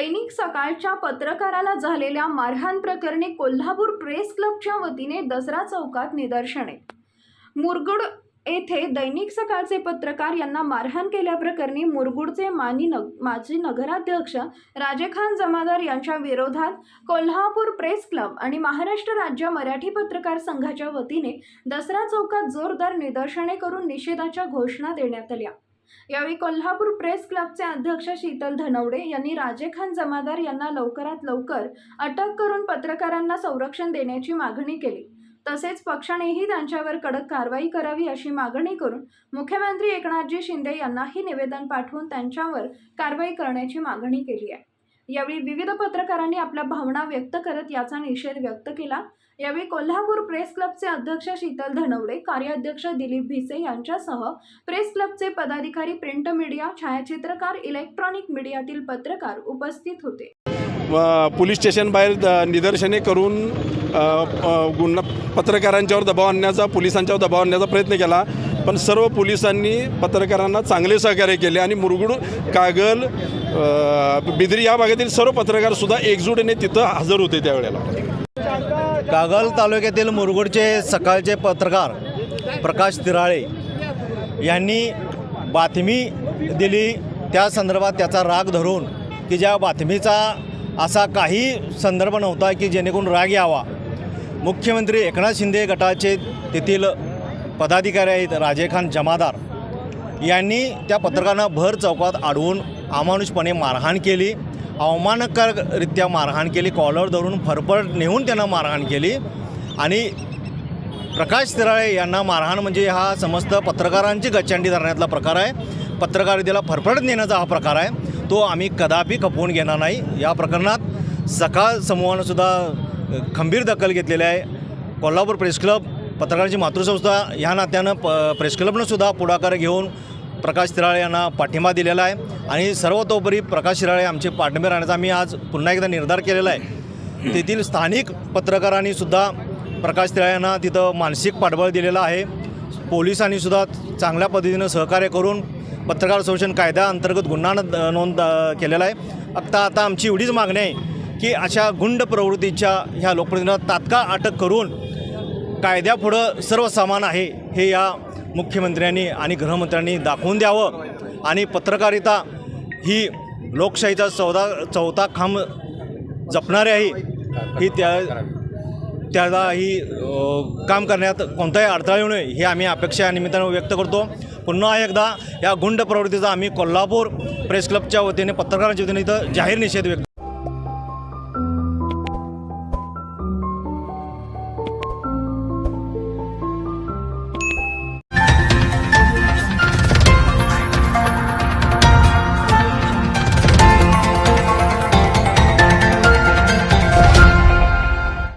दैनिक सकाळच्या पत्रकाराला झालेल्या मारहाण प्रकरणी कोल्हापूर प्रेस क्लबच्या वतीने दसरा चौकात निदर्शने. मुरगुड येथे दैनिक सकाळचे पत्रकार यांना मारहाण केल्याप्रकरणी मुरगुडचे मानी नग माजी नगराध्यक्ष राजेखान जमादार यांच्या विरोधात कोल्हापूर प्रेस क्लब आणि महाराष्ट्र राज्य मराठी पत्रकार संघाच्या वतीने दसरा चौकात जोरदार निदर्शने करून निषेधाच्या घोषणा देण्यात आल्या. यावेळी कोल्हापूर प्रेस क्लबचे अध्यक्ष शीतल धनवडे यांनी राजेखान जमादार यांना लवकरात लवकर अटक करून पत्रकारांना संरक्षण देण्याची मागणी केली. तसेच पक्षानेही त्यांच्यावर कडक कारवाई करावी अशी मागणी करून मुख्यमंत्री एकनाथजी शिंदे यांनाही निवेदन पाठवून त्यांच्यावर कारवाई करण्याची मागणी केली आहे. यावेळी विविध पत्रकारांनी आपल्या भावना व्यक्त करत याचा निषेध व्यक्त केला. यावेळी कोल्हापूर प्रेस क्लबचे अध्यक्ष शीतल धनवडे कार्याध्यक्ष दिलीप भिसे यांच्यासह प्रेस क्लबचे पदाधिकारी प्रिंट मीडिया छायाचित्रकार इलेक्ट्रॉनिक मीडियातील पत्रकार उपस्थित होते. व पोलीस स्टेशन बाहेर द- निदर्शने करून गुन्हा पत्रकारांच्यावर दबाव आणण्याचा पोलिसांच्यावर दबाव आणण्याचा प्रयत्न केला. पण सर्व पोलिसांनी पत्रकारांना चांगले सहकार्य केले आणि मुरगुड कागल बिद्री या भागातील सर्व पत्रकारसुद्धा एकजुटीने तिथं हजर होते त्यावेळेला. कागल तालुक्यातील मुरगुडचे सकाळचे पत्रकार प्रकाश तिराळे यांनी बातमी दिली. त्या संदर्भात त्याचा राग धरून की ज्या बातमीचा असा काही संदर्भ नव्हता की जेणेकरून राग यावा. मुख्यमंत्री एकनाथ शिंदे गटाचे तेथील पदाधिकारी आहेत राजेखान जमादार यांनी त्या पत्रकारांना भर चौकात अडवून अमानुषपणे मारहाण केली. अवमानकाररित्या मारहाण केली. कॉलर धरून फरफड नेऊन त्यांना मारहाण केली. आणि प्रकाश तिराळे यांना मारहाण म्हणजे हा समस्त पत्रकारांची गच्चांडी धरण्यातला प्रकार आहे. पत्रकारितेला फरफडत नेण्याचा हा प्रकार आहे. तो आम्ही कदापि खपवून घेणार नाही. या प्रकरणात सकाळ समूहानं सुद्धा खंबीर दखल घेतलेली आहे. कोल्हापूर प्रेस क्लब पत्रकारांची मातृसंस्था ह्या नात्यानं प प्रेस क्लबनंसुद्धा पुढाकार घेऊन प्रकाश तिराळे यांना पाठिंबा दिलेला आहे. आणि सर्वतोपरी प्रकाश तिराळे आमचे पाठिंबे राहण्याचा आम्ही आज पुन्हा एकदा निर्धार केलेला आहे. तेथील स्थानिक पत्रकारांनीसुद्धा प्रकाश तिराळे यांना तिथं मानसिक पाठबळ दिलेलं आहे. पोलिसांनीसुद्धा चांगल्या पद्धतीनं सहकार्य करून पत्रकार संरक्षण कायद्याअंतर्गत गुन्हा नोंद केलेला आहे. आता आता आमची एवढीच मागणी आहे की अशा गुंड प्रवृत्तीच्या ह्या लोकप्रतिनिधींना तात्काळ अटक करून कायद्यापुढं सर्व समान आहे हे या मुख्यमंत्र्यांनी आणि गृहमंत्र्यांनी दाखवून द्यावं. आणि पत्रकारिता ही लोकशाहीचा चौदा चौथा खांब जपणारी आहे. ही त्या त्याला ही काम करण्यात कोणताही अडथळा येऊ नये हे आम्ही अपेक्षा या निमित्तानं व्यक्त करतो. पुन्हा एकदा या गुंड प्रवृत्तीचा आम्ही कोल्हापूर प्रेस क्लबच्या वतीने पत्रकारांच्या वतीने इथं जाहीर निषेध व्यक्त